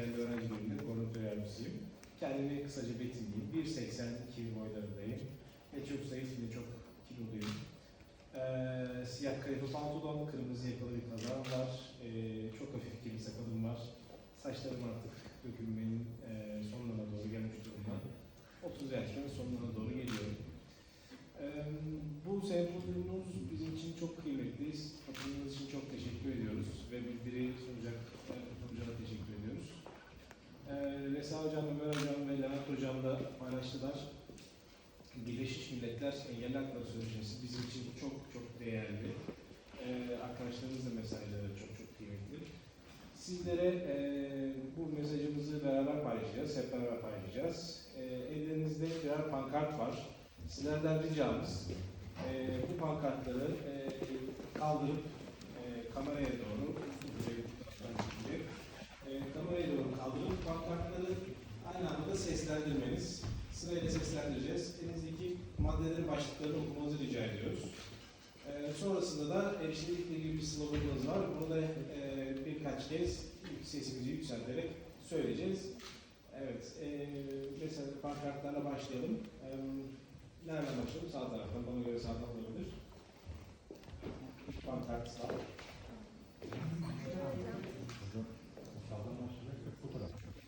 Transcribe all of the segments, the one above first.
Engelli Öğrenci koordinatör yardımcısıyım. Kendimi kısaca betimleyeyim. 1.82 boylarındayım. Ve çok zayıf ve çok kiloluyum. Ee, siyah kadife pantolon, kırmızı yakalı bir kazağım var. Ee, çok hafif kirli sakalım var. Saçlarım artık dökülmenin e, sonlarına doğru gelmiş durumda. 30 yaşların sonlarına doğru geliyorum. Ee, bu sempozumumuz bizim için çok kıymetli. Katılımınız için çok teşekkür ediyoruz ve bildiri sunacak e, sunucuna teşekkür ediyoruz. Ee, Resa Hocam, Ömer Hocam ve Levent Hocam da paylaştılar. Birleşmiş Milletler Engelli Hakları Sözleşmesi bizim için çok çok değerli. Ee, arkadaşlarımızın mesajları çok çok kıymetli. Sizlere e, bu mesajımızı beraber paylaşacağız, hep beraber paylaşacağız. E, ellerinizde birer pankart var. Sizlerden ricamız e, bu pankartları e, kaldırıp e, kameraya doğru e, kameraya doğru kaldırıp pankartları aynı anda seslendirmeniz. Sırayla seslendireceğiz. Elinizdeki maddelerin başlıklarını okumanızı rica ediyoruz. E, sonrasında da erişilikle ilgili bir sloganımız var. Bunu da e, birkaç kez sesimizi yükselterek söyleyeceğiz. Evet, e, mesela pankartlarla başlayalım. E, nereden başlayalım? Sağ taraftan, bana göre sağdan olabilir. Pankart sağ.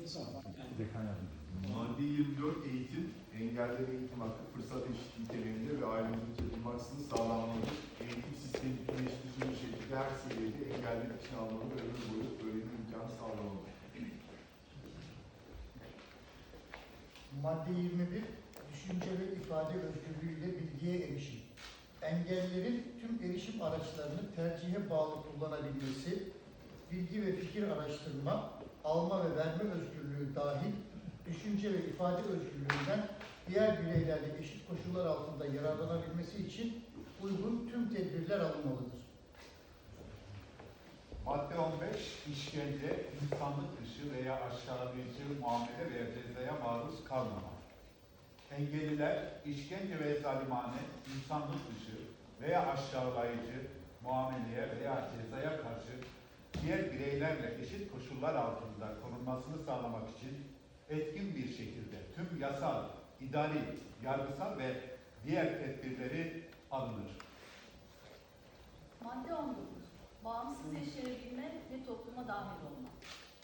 Sağ. Yani. Madde 24 eğitim, engelli eğitim hakkı, fırsat eşitliği temelinde ve ailemizin çözülmesini sağlanmalıdır. Eğitim sistemi bütünleştirici bir şekilde her seviyede engelliler için almalı ve ömür boyu öğrenim imkanı sağlamalıdır. Madde 21, düşünce ve ifade özgürlüğüyle bilgiye erişim. Engellilerin tüm erişim araçlarını tercihe bağlı kullanabilmesi, bilgi ve fikir araştırma, alma ve verme özgürlüğü dahil düşünce ve ifade özgürlüğünden diğer bireylerle eşit koşullar altında yararlanabilmesi için uygun tüm tedbirler alınmalıdır. Madde 15, işkence, insanlık dışı veya aşağılayıcı muamele veya cezaya maruz kalmama. Engelliler, işkence ve zalimane, insanlık dışı veya aşağılayıcı muameleye veya cezaya karşı diğer bireylerle eşit koşullar altında korunmasını sağlamak için etkin bir şekilde tüm yasal, idari, yargısal ve diğer tedbirleri alınır. Madde 19. Bağımsız yaşayabilme ve topluma dahil olma.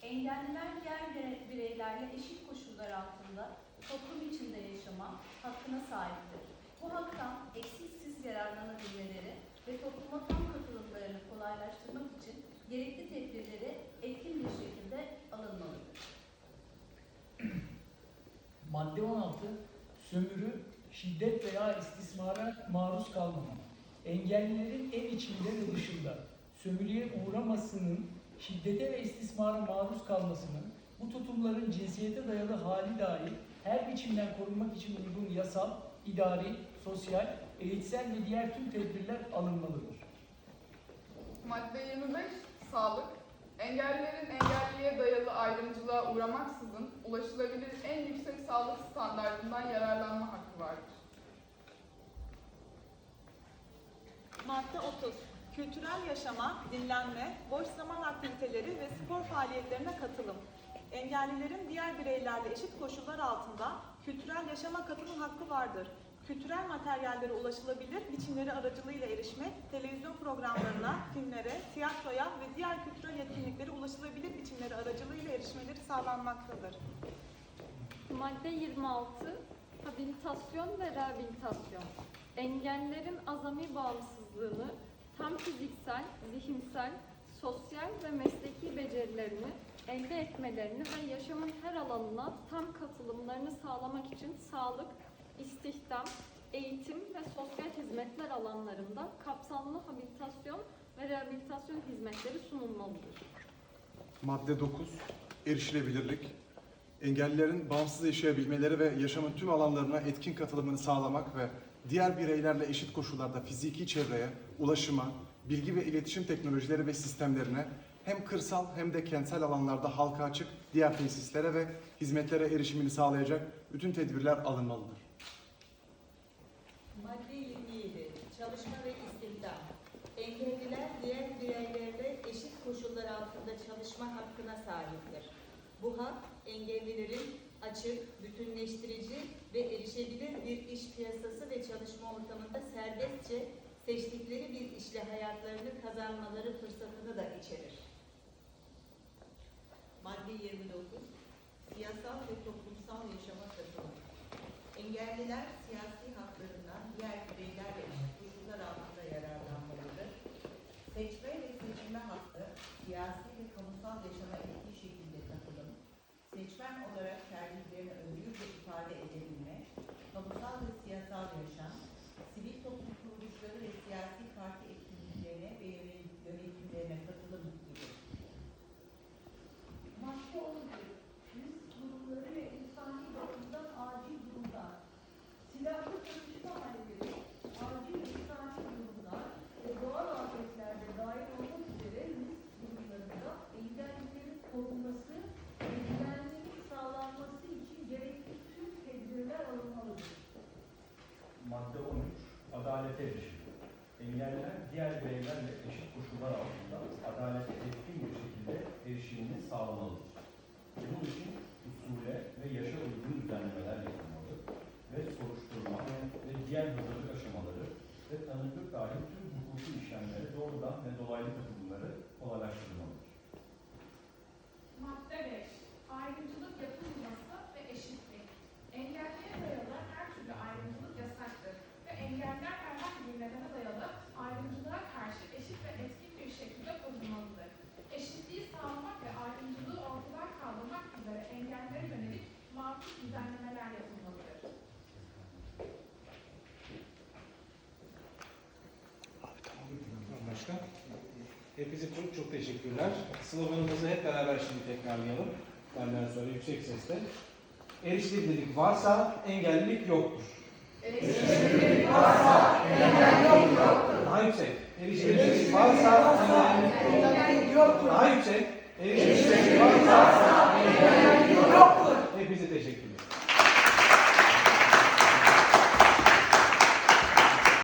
Engelliler diğer bire- bireylerle eşit koşullar altında toplum içinde yaşama hakkına sahiptir. Bu haktan eksiksiz yararlanabilmeleri ve topluma tam katılımlarını kolaylaştırmak için gerekli tedbirleri etkin bir şekilde alınmalıdır. Madde 16. Sömürü, şiddet veya istismara maruz kalmama. Engellilerin ev içinde ve dışında sömürüye uğramasının, şiddete ve istismara maruz kalmasının, bu tutumların cinsiyete dayalı hali dahil her biçimden korunmak için uygun yasal, idari, sosyal, eğitsel ve diğer tüm tedbirler alınmalıdır. Madde 25 Sağlık Engellilerin engelliye dayalı ayrımcılığa uğramaksızın ulaşılabilir en yüksek sağlık standartından yararlanma hakkı vardır. Madde 30. Kültürel yaşama, dinlenme, boş zaman aktiviteleri ve spor faaliyetlerine katılım. Engellilerin diğer bireylerle eşit koşullar altında kültürel yaşama katılım hakkı vardır. Kültürel materyallere ulaşılabilir biçimleri aracılığıyla erişmek, televizyon programlarına, filmlere, tiyatroya ve diğer kültürel etkinliklere ulaşılabilir biçimleri aracılığıyla erişmeleri sağlanmaktadır. Madde 26 Habilitasyon ve rehabilitasyon. Engellilerin azami bağımsızlığını tam fiziksel, zihinsel, sosyal ve mesleki becerilerini elde etmelerini ve yaşamın her alanına tam katılımlarını sağlamak için sağlık, istihdam, eğitim ve sosyal hizmetler alanlarında kapsamlı habilitasyon ve rehabilitasyon hizmetleri sunulmalıdır. Madde 9. Erişilebilirlik. Engellilerin bağımsız yaşayabilmeleri ve yaşamın tüm alanlarına etkin katılımını sağlamak ve diğer bireylerle eşit koşullarda fiziki çevreye, ulaşıma, bilgi ve iletişim teknolojileri ve sistemlerine hem kırsal hem de kentsel alanlarda halka açık diğer tesislere ve hizmetlere erişimini sağlayacak bütün tedbirler alınmalıdır. Madde 27. Çalışma ve istihdam. Engelliler diğer bireylerle eşit koşullar altında çalışma hakkına sahiptir. Bu hak engellilerin açık, bütünleştirici ve erişebilir bir iş piyasası ve çalışma ortamında serbestçe seçtikleri bir işle hayatlarını kazanmaları fırsatını da içerir. Madde 29 Siyasal ve toplumsal yaşama katılım. Engelliler siyasi haklarından diğer bireylerle eşit koşullar altında yararlanmalıdır. Seçme ve seçilme hakkı, siyasi ve kamusal yaşama etkin şekilde katılım, seçmen olarak tercihlerini özgürce ifade edebilme, kamusal ve siyasal yaşam, sivil toplum kuruluşları ve siyasi parti etkinliklerine ve yönetim- yönetimlerine katılım gibi. Madde 11. Risk durumları ve insani bakımdan acil durumlar. Silahlı çatışma halleri, acil insani durumlar ve doğal afetlerde dahil olmak üzere risk durumlarında engellilerin korunması ve güvenliğinin sağlanması için gerekli tüm tedbirler alınmalıdır. Madde 13. Adalete erişim. Engelliler diğer bireylerle eşit koşullar altında adalete etkin bir şekilde erişimini sağlamalıdır. Bunun için usule ve yaşa uygun düzenlemeler yapılmalı ve soruşturma ve diğer hazırlık aşamaları ve tanıklık dahil tüm hukuki işlemlere doğrudan ve dolaylı katılımları kolaylaştırılmalıdır. Madde 5. Ayrımcılık yapılmaması ve eşitlik. Engelliye dayalı her türlü ayrımcılık yasaktır ve engeller herhangi bir nedene dayalı ayrımcılığa karşı eşit ve etkin bir şekilde korunmalıdır. Eşitliği sağlamak ve ayrımcılığı ortadan kaldırmak üzere engellere yönelik makul düzenlemeler yapılmalıdır. Başka? Hepinize çok çok teşekkürler. Sloganımızı hep beraber şimdi tekrarlayalım. Benden sonra yüksek sesle. Erişilebilirlik varsa engellilik yoktur. Daha yüksek. Erişilebilirlik varsa engellilik yoktur. Daha yüksek. Erişilebilirlik varsa engellilik yoktur.